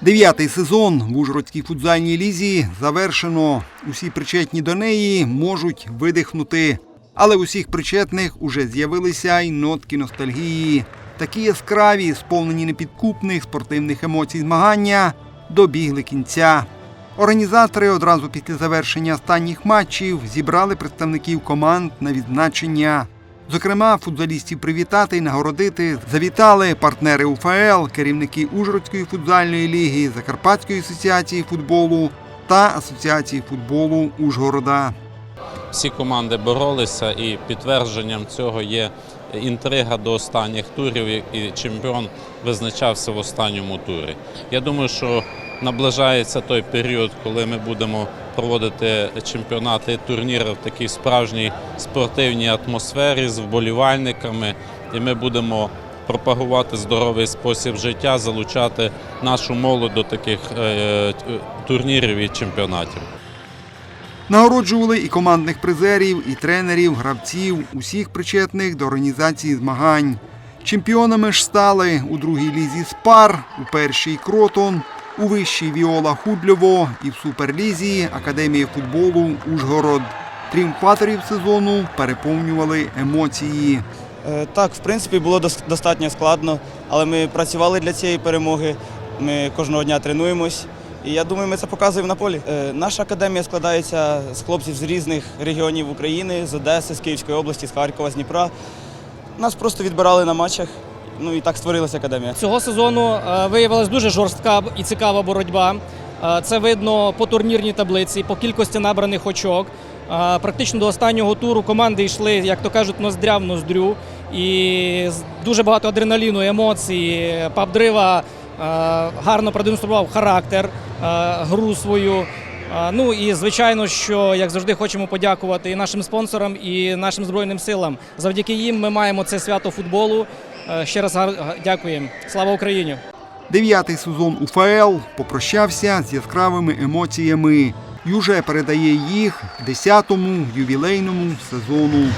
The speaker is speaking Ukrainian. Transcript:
Дев'ятий сезон в Ужгородській футзальній лізі завершено. Усі причетні до неї можуть видихнути. Але у всіх причетних уже з'явилися й нотки ностальгії. Такі яскраві, сповнені непідкупних спортивних емоцій змагання, добігли кінця. Організатори одразу після завершення останніх матчів зібрали представників команд на відзначення. Зокрема, футзалістів привітати і нагородити завітали партнери УФЛ, керівники Ужгородської футзальної ліги, Закарпатської асоціації футболу та Асоціації футболу Ужгорода. Всі команди боролися, і підтвердженням цього є інтрига до останніх турів, і чемпіон визначався в останньому турі. Я думаю, що наближається той період, коли ми будемо проводити чемпіонати і турніри в такій справжній спортивній атмосфері з вболівальниками, і ми будемо пропагувати здоровий спосіб життя, залучати нашу молодь до таких е, турнірів і чемпіонатів. Нагороджували і командних призерів, і тренерів, гравців, усіх причетних до організації змагань. Чемпіонами ж стали у другій лізі Спар, у першій Кротон, у вищій Віола Худльово і в суперлізі Академія футболу Ужгород. Тріумфаторів сезону переповнювали емоції. Е, Так, в принципі, було достатньо складно, але ми працювали для цієї перемоги. Ми кожного дня тренуємось. І я думаю, ми це показуємо на полі. Е, Наша академія складається з хлопців з різних регіонів України, з Одеси, з Київської області, з Харкова, з Дніпра. Нас просто відбирали на матчах. Ну і так створилася академія. Цього сезону е, виявилась дуже жорстка і цікава боротьба. Е, Це видно по турнірній таблиці, по кількості набраних очок. Е, Практично до останнього туру команди йшли, як то кажуть, ноздря в ноздрю. І дуже багато адреналіну, емоцій. папдрива гарно продемонстрував характер, гру свою. Ну і звичайно, що як завжди хочемо подякувати і нашим спонсорам, і нашим збройним силам. Завдяки їм ми маємо це свято футболу. Е, Ще раз дякуємо. Слава Україні! Дев'ятий сезон УФЛ попрощався з яскравими емоціями Юже передає їх 10-му ювілейному сезону.